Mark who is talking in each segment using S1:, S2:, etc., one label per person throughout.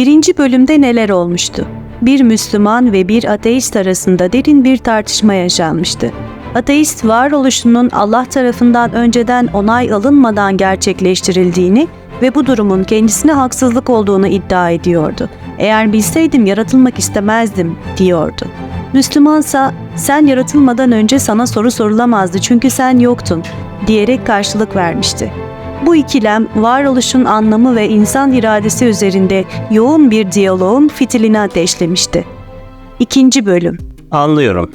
S1: Birinci bölümde neler olmuştu? Bir Müslüman ve bir ateist arasında derin bir tartışma yaşanmıştı. Ateist varoluşunun Allah tarafından önceden onay alınmadan gerçekleştirildiğini ve bu durumun kendisine haksızlık olduğunu iddia ediyordu. Eğer bilseydim yaratılmak istemezdim diyordu. Müslümansa sen yaratılmadan önce sana soru sorulamazdı çünkü sen yoktun diyerek karşılık vermişti. Bu ikilem varoluşun anlamı ve insan iradesi üzerinde yoğun bir diyaloğun fitilini ateşlemişti. İkinci bölüm
S2: Anlıyorum.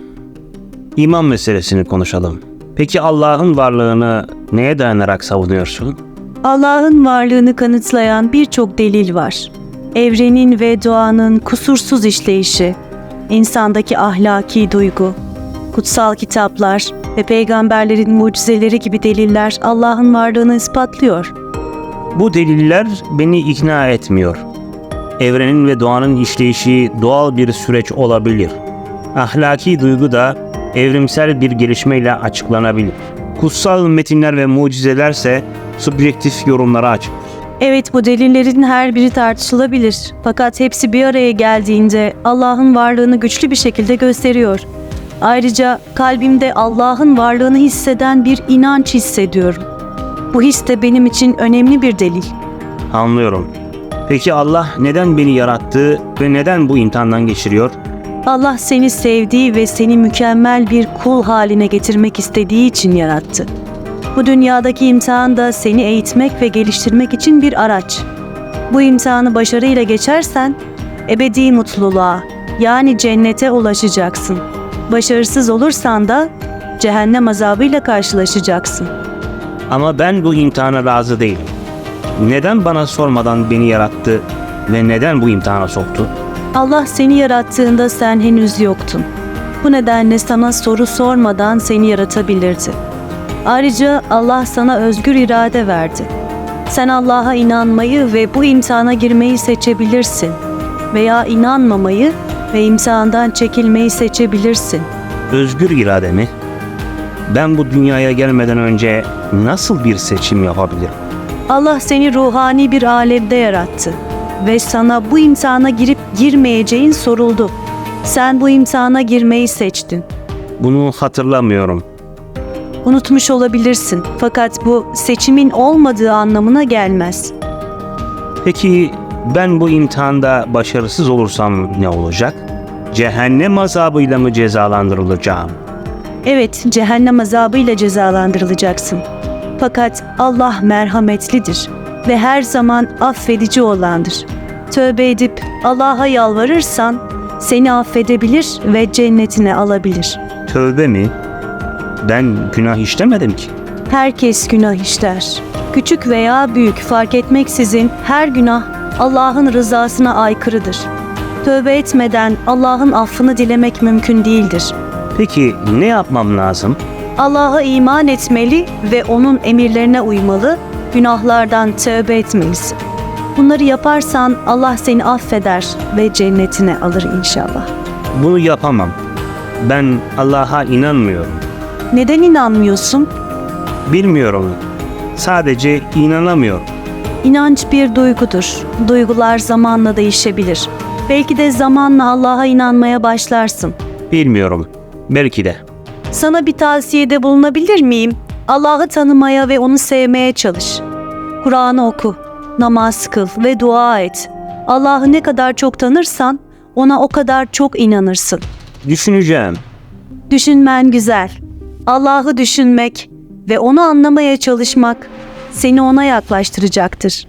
S2: İman meselesini konuşalım. Peki Allah'ın varlığını neye dayanarak savunuyorsun?
S1: Allah'ın varlığını kanıtlayan birçok delil var. Evrenin ve doğanın kusursuz işleyişi, insandaki ahlaki duygu, kutsal kitaplar ve peygamberlerin mucizeleri gibi deliller Allah'ın varlığını ispatlıyor.
S2: Bu deliller beni ikna etmiyor. Evrenin ve doğanın işleyişi doğal bir süreç olabilir. Ahlaki duygu da evrimsel bir gelişmeyle açıklanabilir. Kutsal metinler ve mucizelerse subjektif yorumlara açık.
S1: Evet bu delillerin her biri tartışılabilir. Fakat hepsi bir araya geldiğinde Allah'ın varlığını güçlü bir şekilde gösteriyor. Ayrıca kalbimde Allah'ın varlığını hisseden bir inanç hissediyorum. Bu his de benim için önemli bir delil.
S2: Anlıyorum. Peki Allah neden beni yarattı ve neden bu imtihandan geçiriyor?
S1: Allah seni sevdiği ve seni mükemmel bir kul haline getirmek istediği için yarattı. Bu dünyadaki imtihan da seni eğitmek ve geliştirmek için bir araç. Bu imtihanı başarıyla geçersen ebedi mutluluğa yani cennete ulaşacaksın. Başarısız olursan da cehennem azabıyla karşılaşacaksın.
S2: Ama ben bu imtihana razı değilim. Neden bana sormadan beni yarattı ve neden bu imtihana soktu?
S1: Allah seni yarattığında sen henüz yoktun. Bu nedenle sana soru sormadan seni yaratabilirdi. Ayrıca Allah sana özgür irade verdi. Sen Allah'a inanmayı ve bu imtihana girmeyi seçebilirsin. Veya inanmamayı ve imtihandan çekilmeyi seçebilirsin.
S2: Özgür irade mi? Ben bu dünyaya gelmeden önce nasıl bir seçim yapabilirim?
S1: Allah seni ruhani bir alemde yarattı ve sana bu imtihana girip girmeyeceğin soruldu. Sen bu imtihana girmeyi seçtin.
S2: Bunu hatırlamıyorum.
S1: Unutmuş olabilirsin fakat bu seçimin olmadığı anlamına gelmez.
S2: Peki ben bu imtihanda başarısız olursam ne olacak? Cehennem azabıyla mı cezalandırılacağım?
S1: Evet, cehennem azabıyla cezalandırılacaksın. Fakat Allah merhametlidir ve her zaman affedici olandır. Tövbe edip Allah'a yalvarırsan seni affedebilir ve cennetine alabilir.
S2: Tövbe mi? Ben günah işlemedim ki.
S1: Herkes günah işler. Küçük veya büyük fark etmeksizin her günah Allah'ın rızasına aykırıdır. Tövbe etmeden Allah'ın affını dilemek mümkün değildir.
S2: Peki ne yapmam lazım?
S1: Allah'a iman etmeli ve onun emirlerine uymalı, günahlardan tövbe etmelisin. Bunları yaparsan Allah seni affeder ve cennetine alır inşallah.
S2: Bunu yapamam. Ben Allah'a inanmıyorum.
S1: Neden inanmıyorsun?
S2: Bilmiyorum. Sadece inanamıyorum.
S1: İnanç bir duygudur. Duygular zamanla değişebilir. Belki de zamanla Allah'a inanmaya başlarsın.
S2: Bilmiyorum. Belki de.
S1: Sana bir tavsiyede bulunabilir miyim? Allah'ı tanımaya ve onu sevmeye çalış. Kur'an'ı oku, namaz kıl ve dua et. Allah'ı ne kadar çok tanırsan ona o kadar çok inanırsın.
S2: Düşüneceğim.
S1: Düşünmen güzel. Allah'ı düşünmek ve onu anlamaya çalışmak seni ona yaklaştıracaktır.